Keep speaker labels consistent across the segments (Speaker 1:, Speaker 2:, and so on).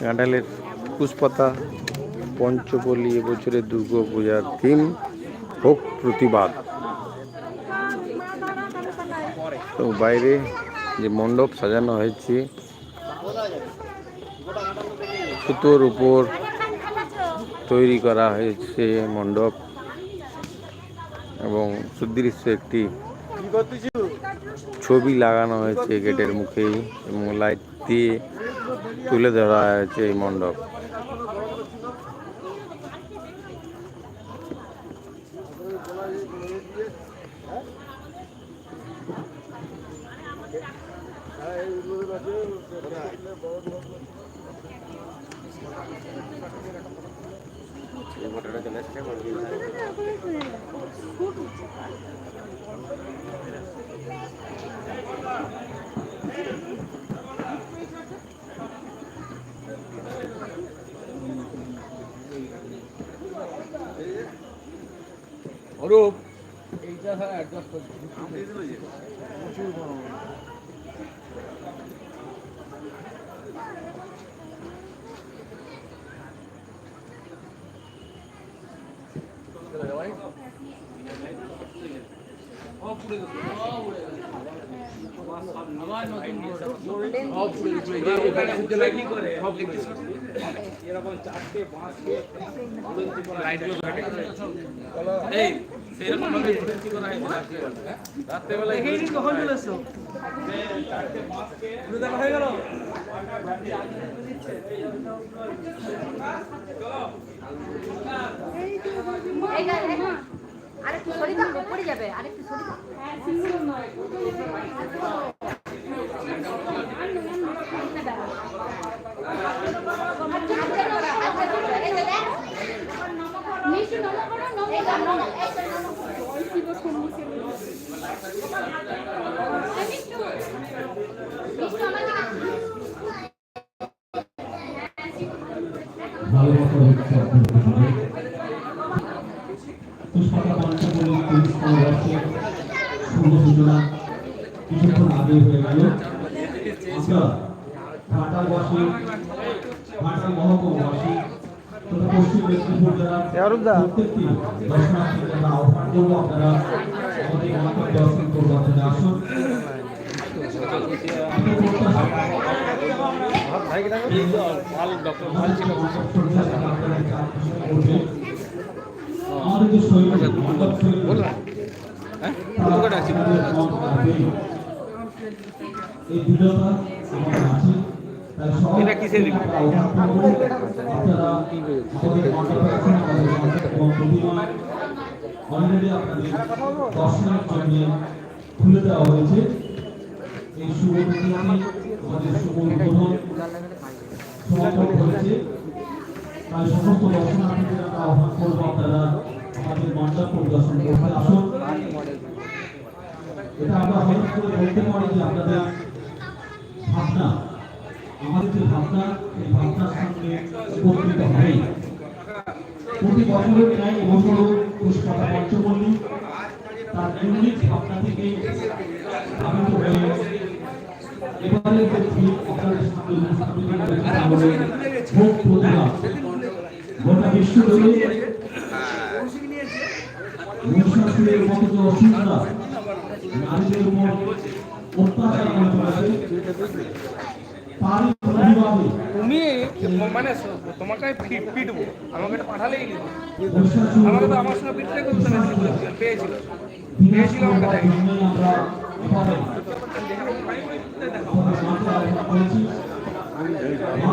Speaker 1: ঘাটালের পুষ্পতা পঞ্চপল্লী এবছরের দুর্গা পূজার থিম হোক প্রতিবাদ। তো বাইরে যে মণ্ডপ সাজানো হয়েছে সুতোর উপর তৈরি করা হয়েছে মণ্ডপ এবং সুদৃশ্য একটি ছবি লাগানো হয়েছে গেটের মুখেই এবং লাইট দিয়ে তুলে ধরা হয়েছে এই মণ্ডপ।
Speaker 2: অরূপ। এইটা স্যার অ্যাডজাস্ট করছি।
Speaker 3: এই সেরকম ভাবে ভর্তি করা হয়েছে রাত্রেবেলায় কখন হয়ে গেল
Speaker 4: এই এই আরেকটু দাও, পড়ে যাবে আরেকটু সরে দাও। এই যে দেখ। মিষ্টি নম করো, নম এই যে নম, এই যে নম করো। এই মিষ্টি। মিষ্টি আমার দিকে
Speaker 5: ভালো মতো হচ্ছে আপনার পিছনে পুষ্পাতা পঞ্চমী তিরিশতম বর্ষে শুভ সূচনা কিছুক্ষণ আগে হয়ে গেল আমরা ঘাটালবাসী ঘাটাল মহকুমাবাসী তথা পশ্চিম মেদিনীপুর জেলার প্রত্যেকটি দর্শনার্থীকে আমরা আহ্বান করব আপনারা আমাদের মহাকাল দর্শন করবার জন্য আসুন মণ্ডপ এবং প্রতিমা অলরেডি আপনাদের দর্শনের জন্য খুলে দেওয়া হয়েছে এই শুভ আমাদের শুভ উদ্বোধন আমাদের মণ্ডপ পরিদর্শন এটা বলতে পারি যে আপনাদের ভাবনা আমাদের যে ভাবনা এই ভাবনার সঙ্গে উপকৃত হয় প্রতি বছরের ন্যায় এবছরও পুষ্পাতা পঞ্চমল্লী তার ইউনিক ভাবনা থেকে আবিত হয়ে এবারে যে থিম আপনাদের সামনে উপস্থাপিত করেছে তা হলো
Speaker 3: তুমি মানে তোমাকে ফিট পিটবো আমাকে পাঠালেই আমাকে তো আমার সঙ্গে পিটতে করতে না পেয়েছিল
Speaker 5: বিনাশ করবার জন্যই আমরা এবারে আমাদের মাকে আহ্বান করেছি মা,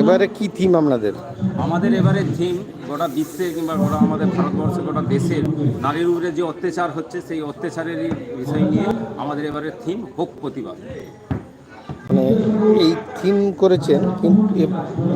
Speaker 1: এবারে কি থিম আপনাদের?
Speaker 6: আমাদের এবারে থিম গোটা বিশ্বে কিংবা গোটা আমাদের ভারতবর্ষে গোটা দেশের নারীর উপরে যে অত্যাচার হচ্ছে সেই অত্যাচারের বিষয় নিয়ে আমাদের এবারে থিম হোক প্রতিবাদ।
Speaker 1: মানে এই থিম করেছেন কিন্তু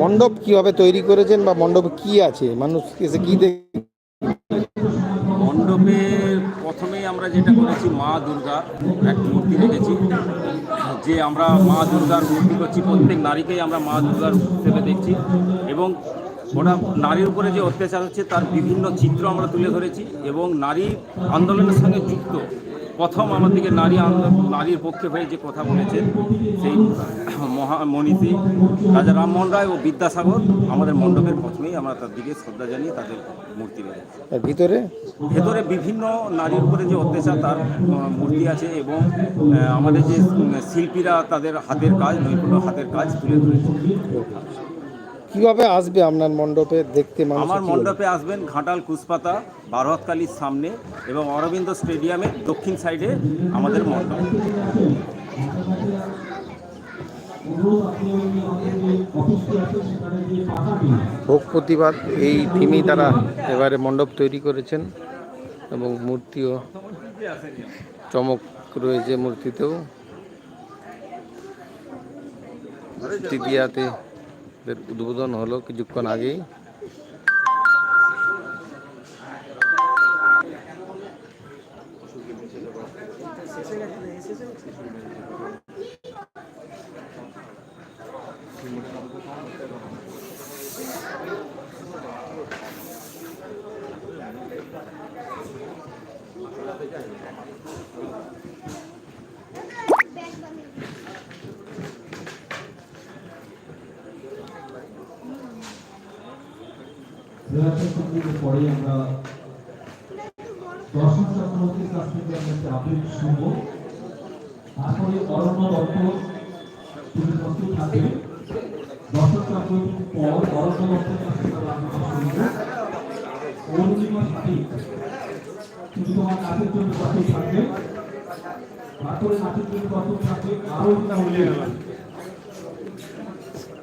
Speaker 1: মণ্ডপ কীভাবে তৈরি করেছেন বা মণ্ডপ কি আছে? মানুষ এসে কি দেখ
Speaker 6: প্রথমেই আমরা যেটা করেছি, মা দুর্গা এক মূর্তি রেখেছি। যে আমরা মা দুর্গার মূর্তি করছি, প্রত্যেক নারীকেই আমরা মা দুর্গার হিসেবে দেখছি এবং ওটা নারীর উপরে যে অত্যাচার হচ্ছে, তার বিভিন্ন চিত্র আমরা তুলে ধরেছি এবং নারী আন্দোলনের সঙ্গে যুক্ত। প্রথম আমাদেরকে নারী আন্দোলন নারীর পক্ষে হয়ে যে কথা বলেছেন সেই মহা মনীষী রাজা রামমোহন রায় ও বিদ্যাসাগর আমাদের মণ্ডপের প্রথমেই আমরা তার দিকে শ্রদ্ধা জানিয়ে তাদের মূর্তি
Speaker 1: আর ভিতরে?
Speaker 6: ভেতরে বিভিন্ন নারীর উপরে যে অত্যাচার তার মূর্তি আছে এবং আমাদের যে শিল্পীরা তাদের হাতের কাজ নৈপুণ্য হাতের কাজ তুলে ধরেছে।
Speaker 1: কীভাবে আসবে আপনার মণ্ডপে দেখতে মানুষ
Speaker 6: আমার মণ্ডপে আসবেন ঘাটাল কুসপাতা বারহতকালির সামনে এবং অরবিন্দ স্টেডিয়ামের দক্ষিণ সাইডে আমাদের মণ্ডপ।
Speaker 1: ভোগ প্রতিবাদ এই থিমেই তারা এবারে মণ্ডপ তৈরি করেছেন এবং মূর্তিও চমক রয়েছে মূর্তিতেও। তৃতীয়াতে এর উদ্বোধন হলো কিছুক্ষণ আগেই।
Speaker 5: চক্রবর্তীর কাছ থেকে আমরা একটা আবৃত্তি শুনব। তারপরে অরণ্য দত্ত তিনি প্রস্তুত পর অরণ্য দত্তের কাছ থেকে আমরা শুনব। অরুণিমা সাথী তুমি জন্য প্রস্তুত থাকবে। তারপরে নাচের জন্য প্রস্তুত থাকবে। আরও একটা